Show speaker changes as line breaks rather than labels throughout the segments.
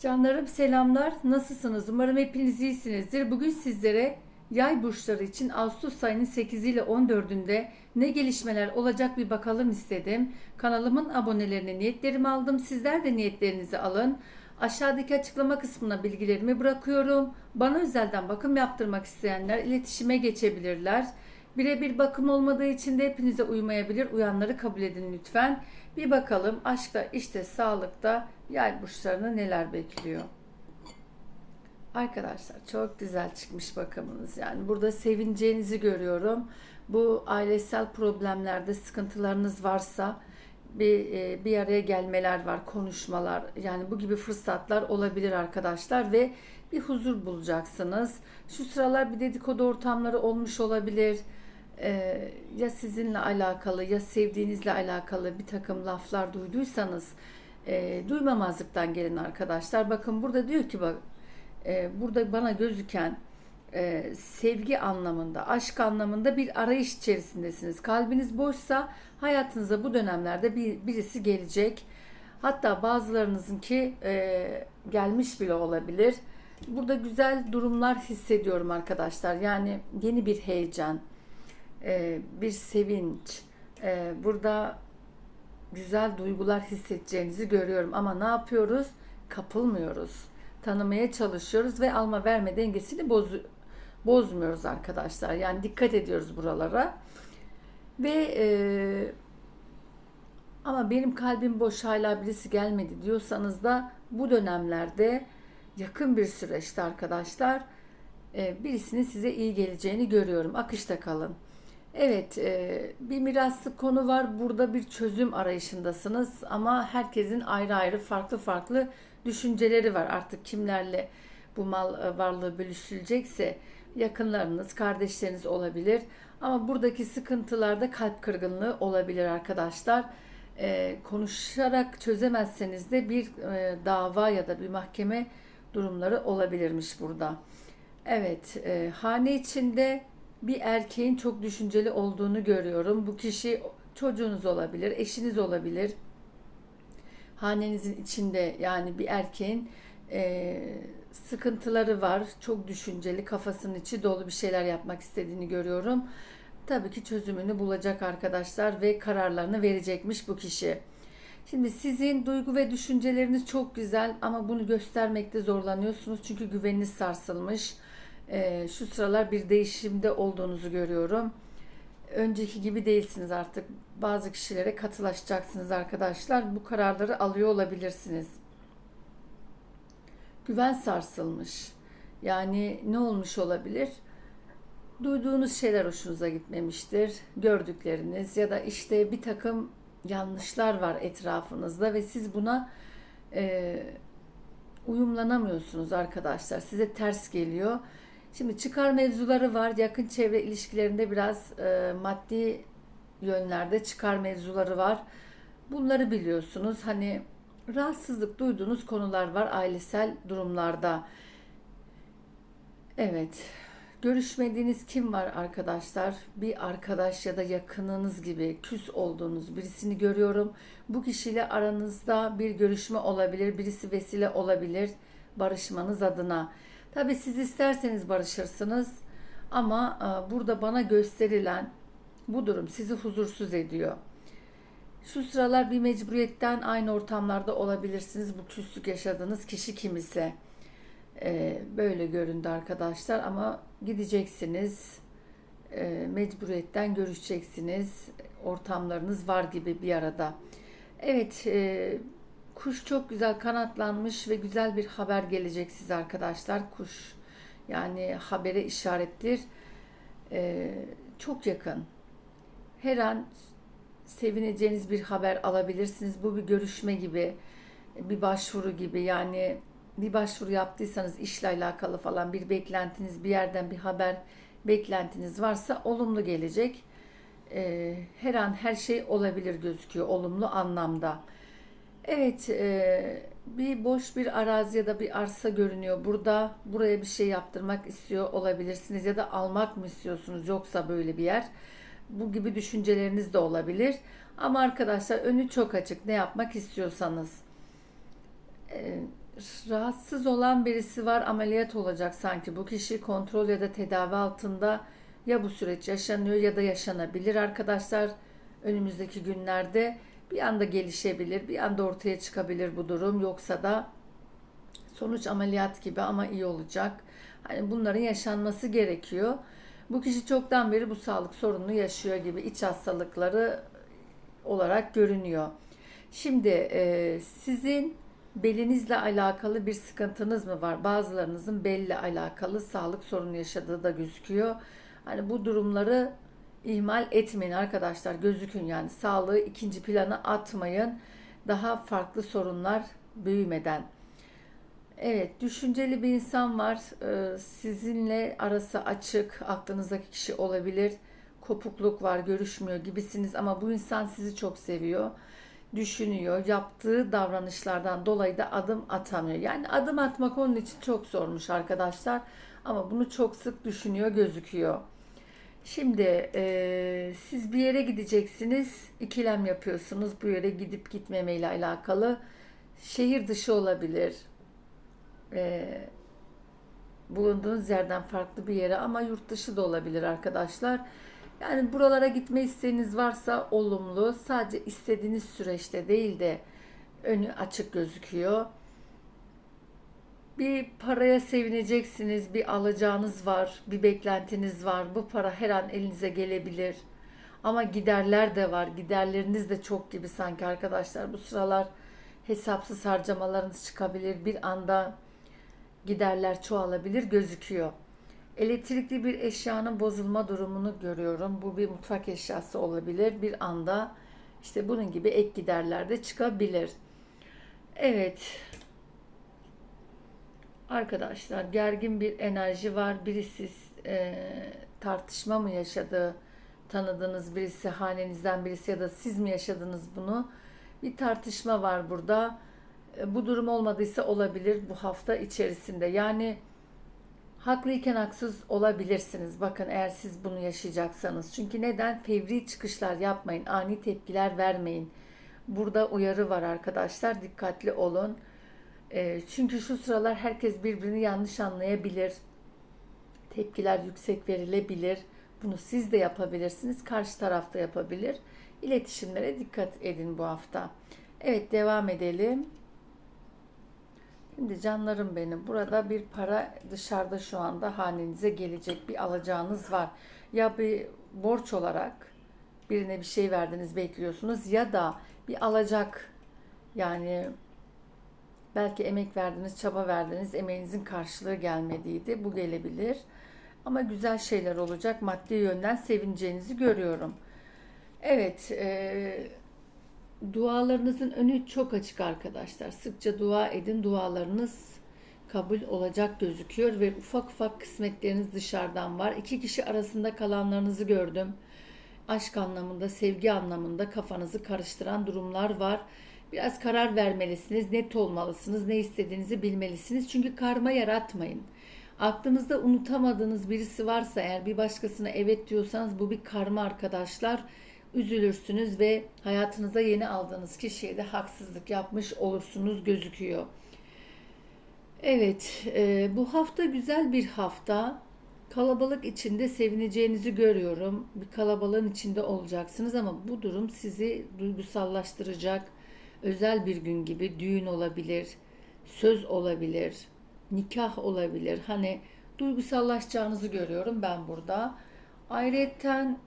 Canlarım selamlar. Nasılsınız? Umarım hepiniz iyisinizdir. Bugün sizlere yay burçları için Ağustos ayının 8 ile 14'ünde ne gelişmeler olacak bir bakalım istedim. Kanalımın abonelerine niyetlerimi aldım. Sizler de niyetlerinizi alın. Aşağıdaki açıklama kısmına bilgilerimi bırakıyorum. Bana özelden bakım yaptırmak isteyenler iletişime geçebilirler. Birebir bakım olmadığı için de hepinize uymayabilir. Uyanları kabul edin lütfen. Bir bakalım aşkta, işte, sağlıkta yay burçlarını neler bekliyor. Arkadaşlar çok güzel çıkmış bakımınız. Yani burada sevineceğinizi görüyorum. Bu ailesel problemlerde sıkıntılarınız varsa bir e, bir araya gelmeler var, konuşmalar. Yani bu gibi fırsatlar olabilir arkadaşlar ve bir huzur bulacaksınız. Şu sıralar bir dedikodu ortamları olmuş olabilir e, ya sizinle alakalı ya sevdiğinizle alakalı bir takım laflar duyduysanız e, duymamazlıktan gelin arkadaşlar. Bakın burada diyor ki bak e, burada bana gözüken e, sevgi anlamında, aşk anlamında bir arayış içerisindesiniz. Kalbiniz boşsa hayatınıza bu dönemlerde bir, birisi gelecek. Hatta bazılarınızınki e, gelmiş bile olabilir. Burada güzel durumlar hissediyorum arkadaşlar. Yani yeni bir heyecan, e, bir sevinç, e, burada güzel duygular hissedeceğinizi görüyorum. Ama ne yapıyoruz? Kapılmıyoruz. Tanımaya çalışıyoruz ve alma verme dengesini boz, bozmuyoruz arkadaşlar. Yani dikkat ediyoruz buralara. Ve e, ama benim kalbim boş hala birisi gelmedi diyorsanız da bu dönemlerde yakın bir süreçte arkadaşlar birisinin size iyi geleceğini görüyorum. Akışta kalın. Evet, e, bir miraslık konu var. Burada bir çözüm arayışındasınız ama herkesin ayrı ayrı farklı farklı düşünceleri var. Artık kimlerle bu mal e, varlığı bölüşülecekse yakınlarınız, kardeşleriniz olabilir. Ama buradaki sıkıntılarda kalp kırgınlığı olabilir arkadaşlar. E, konuşarak çözemezseniz de bir dava ya da bir mahkeme durumları olabilirmiş burada. Evet, hane içinde bir erkeğin çok düşünceli olduğunu görüyorum. Bu kişi çocuğunuz olabilir, eşiniz olabilir. Hanenizin içinde yani bir erkeğin e, sıkıntıları var. Çok düşünceli, kafasının içi dolu bir şeyler yapmak istediğini görüyorum. Tabii ki çözümünü bulacak arkadaşlar ve kararlarını verecekmiş bu kişi. Şimdi sizin duygu ve düşünceleriniz çok güzel ama bunu göstermekte zorlanıyorsunuz çünkü güveniniz sarsılmış e, şu sıralar bir değişimde olduğunuzu görüyorum. Önceki gibi değilsiniz artık. Bazı kişilere katılaşacaksınız arkadaşlar. Bu kararları alıyor olabilirsiniz. Güven sarsılmış. Yani ne olmuş olabilir? Duyduğunuz şeyler hoşunuza gitmemiştir. Gördükleriniz ya da işte bir takım yanlışlar var etrafınızda ve siz buna e, uyumlanamıyorsunuz arkadaşlar. Size ters geliyor Şimdi çıkar mevzuları var. Yakın çevre ilişkilerinde biraz e, maddi yönlerde çıkar mevzuları var. Bunları biliyorsunuz. Hani rahatsızlık duyduğunuz konular var ailesel durumlarda. Evet. Görüşmediğiniz kim var arkadaşlar? Bir arkadaş ya da yakınınız gibi küs olduğunuz birisini görüyorum. Bu kişiyle aranızda bir görüşme olabilir, birisi vesile olabilir barışmanız adına. Tabi siz isterseniz barışırsınız ama e, burada bana gösterilen bu durum sizi huzursuz ediyor. Şu sıralar bir mecburiyetten aynı ortamlarda olabilirsiniz. Bu küslük yaşadığınız kişi kim ise e, böyle göründü arkadaşlar ama gideceksiniz e, mecburiyetten görüşeceksiniz ortamlarınız var gibi bir arada. Evet Kuş çok güzel kanatlanmış ve güzel bir haber gelecek size arkadaşlar. Kuş yani habere işarettir. Ee, çok yakın. Her an sevineceğiniz bir haber alabilirsiniz. Bu bir görüşme gibi, bir başvuru gibi. Yani bir başvuru yaptıysanız işle alakalı falan bir beklentiniz, bir yerden bir haber beklentiniz varsa olumlu gelecek. Ee, her an her şey olabilir gözüküyor olumlu anlamda. Evet, e, bir boş bir arazi ya da bir arsa görünüyor. Burada buraya bir şey yaptırmak istiyor olabilirsiniz ya da almak mı istiyorsunuz yoksa böyle bir yer. Bu gibi düşünceleriniz de olabilir. Ama arkadaşlar önü çok açık. Ne yapmak istiyorsanız. E, rahatsız olan birisi var ameliyat olacak sanki bu kişi kontrol ya da tedavi altında ya bu süreç yaşanıyor ya da yaşanabilir arkadaşlar önümüzdeki günlerde bir anda gelişebilir bir anda ortaya çıkabilir bu durum yoksa da sonuç ameliyat gibi ama iyi olacak hani bunların yaşanması gerekiyor bu kişi çoktan beri bu sağlık sorununu yaşıyor gibi iç hastalıkları olarak görünüyor şimdi e, sizin belinizle alakalı bir sıkıntınız mı var? Bazılarınızın belle alakalı sağlık sorunu yaşadığı da gözüküyor. Hani bu durumları ihmal etmeyin arkadaşlar. Gözükün yani sağlığı ikinci plana atmayın. Daha farklı sorunlar büyümeden. Evet, düşünceli bir insan var. Ee, sizinle arası açık, aklınızdaki kişi olabilir. Kopukluk var, görüşmüyor gibisiniz ama bu insan sizi çok seviyor düşünüyor. Yaptığı davranışlardan dolayı da adım atamıyor. Yani adım atmak onun için çok zormuş arkadaşlar. Ama bunu çok sık düşünüyor gözüküyor. Şimdi e, siz bir yere gideceksiniz, ikilem yapıyorsunuz. Bu yere gidip gitmeme ile alakalı. Şehir dışı olabilir. E, bulunduğunuz yerden farklı bir yere ama yurt dışı da olabilir arkadaşlar. Yani buralara gitme isteğiniz varsa olumlu. Sadece istediğiniz süreçte değil de önü açık gözüküyor. Bir paraya sevineceksiniz, bir alacağınız var, bir beklentiniz var. Bu para her an elinize gelebilir. Ama giderler de var. Giderleriniz de çok gibi sanki arkadaşlar. Bu sıralar hesapsız harcamalarınız çıkabilir. Bir anda giderler çoğalabilir gözüküyor. Elektrikli bir eşyanın bozulma durumunu görüyorum. Bu bir mutfak eşyası olabilir. Bir anda işte bunun gibi ek giderler de çıkabilir. Evet. Arkadaşlar gergin bir enerji var. Birisi e, tartışma mı yaşadı? Tanıdığınız birisi, hanenizden birisi ya da siz mi yaşadınız bunu? Bir tartışma var burada. E, bu durum olmadıysa olabilir bu hafta içerisinde. Yani haklıyken haksız olabilirsiniz. Bakın eğer siz bunu yaşayacaksanız. Çünkü neden? Fevri çıkışlar yapmayın. Ani tepkiler vermeyin. Burada uyarı var arkadaşlar. Dikkatli olun. E, çünkü şu sıralar herkes birbirini yanlış anlayabilir. Tepkiler yüksek verilebilir. Bunu siz de yapabilirsiniz. Karşı tarafta yapabilir. İletişimlere dikkat edin bu hafta. Evet devam edelim. Şimdi canlarım benim burada bir para dışarıda şu anda hanenize gelecek bir alacağınız var. Ya bir borç olarak birine bir şey verdiniz bekliyorsunuz ya da bir alacak yani belki emek verdiniz, çaba verdiniz, emeğinizin karşılığı gelmediydi. Bu gelebilir. Ama güzel şeyler olacak. Maddi yönden sevineceğinizi görüyorum. Evet, e, Dualarınızın önü çok açık arkadaşlar. Sıkça dua edin. Dualarınız kabul olacak gözüküyor ve ufak ufak kısmetleriniz dışarıdan var. İki kişi arasında kalanlarınızı gördüm. Aşk anlamında, sevgi anlamında kafanızı karıştıran durumlar var. Biraz karar vermelisiniz, net olmalısınız, ne istediğinizi bilmelisiniz. Çünkü karma yaratmayın. Aklınızda unutamadığınız birisi varsa eğer bir başkasına evet diyorsanız bu bir karma arkadaşlar üzülürsünüz ve hayatınıza yeni aldığınız kişiye de haksızlık yapmış olursunuz gözüküyor. Evet, e, bu hafta güzel bir hafta. Kalabalık içinde sevineceğinizi görüyorum. Bir kalabalığın içinde olacaksınız ama bu durum sizi duygusallaştıracak. Özel bir gün gibi düğün olabilir, söz olabilir, nikah olabilir. Hani duygusallaşacağınızı görüyorum ben burada. Ayrıyeten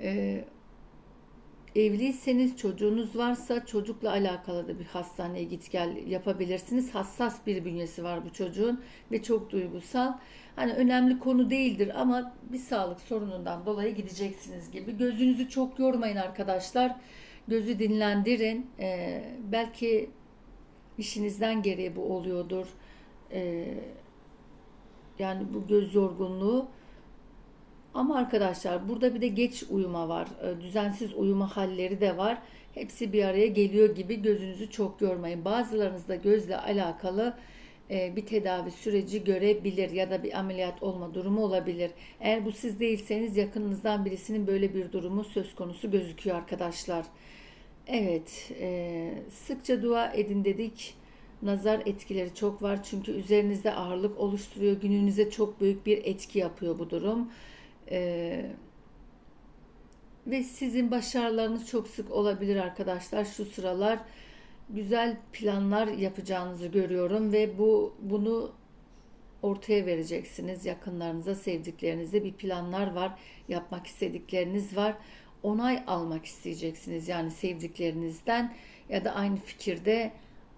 e, evliyseniz çocuğunuz varsa çocukla alakalı da bir hastaneye git gel yapabilirsiniz. Hassas bir bünyesi var bu çocuğun ve çok duygusal. Hani önemli konu değildir ama bir sağlık sorunundan dolayı gideceksiniz gibi. Gözünüzü çok yormayın arkadaşlar. Gözü dinlendirin. Ee, belki işinizden gereği bu oluyordur. Ee, yani bu göz yorgunluğu ama arkadaşlar burada bir de geç uyuma var. Ee, düzensiz uyuma halleri de var. Hepsi bir araya geliyor gibi gözünüzü çok yormayın. Bazılarınızda gözle alakalı e, bir tedavi süreci görebilir ya da bir ameliyat olma durumu olabilir. Eğer bu siz değilseniz yakınınızdan birisinin böyle bir durumu söz konusu gözüküyor arkadaşlar. Evet, e, sıkça dua edin dedik. Nazar etkileri çok var çünkü üzerinizde ağırlık oluşturuyor. Gününüze çok büyük bir etki yapıyor bu durum. E, ve sizin başarılarınız çok sık olabilir arkadaşlar. Şu sıralar güzel planlar yapacağınızı görüyorum ve bu bunu ortaya vereceksiniz. Yakınlarınıza, sevdiklerinizde bir planlar var. Yapmak istedikleriniz var. Onay almak isteyeceksiniz. Yani sevdiklerinizden ya da aynı fikirde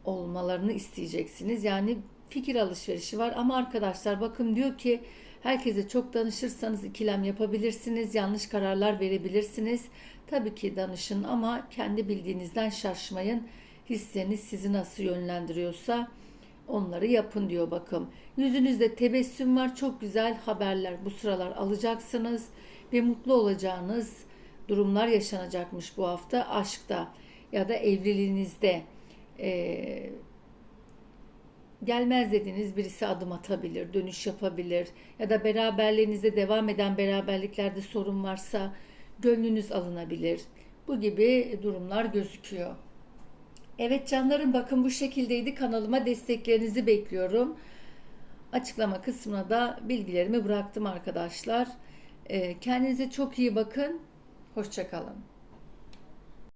olmalarını isteyeceksiniz. Yani fikir alışverişi var ama arkadaşlar bakın diyor ki herkese çok danışırsanız ikilem yapabilirsiniz. Yanlış kararlar verebilirsiniz. Tabii ki danışın ama kendi bildiğinizden şaşmayın. Hisseniz sizi nasıl yönlendiriyorsa Onları yapın diyor bakım. Yüzünüzde tebessüm var. Çok güzel haberler bu sıralar alacaksınız ve mutlu olacağınız durumlar yaşanacakmış bu hafta aşkta ya da evliliğinizde. Ee, gelmez dediğiniz birisi adım atabilir, dönüş yapabilir ya da beraberliğinizde devam eden beraberliklerde sorun varsa gönlünüz alınabilir. Bu gibi durumlar gözüküyor. Evet canlarım bakın bu şekildeydi. Kanalıma desteklerinizi bekliyorum. Açıklama kısmına da bilgilerimi bıraktım arkadaşlar. Ee, Kendinize çok iyi bakın. Hoşçakalın.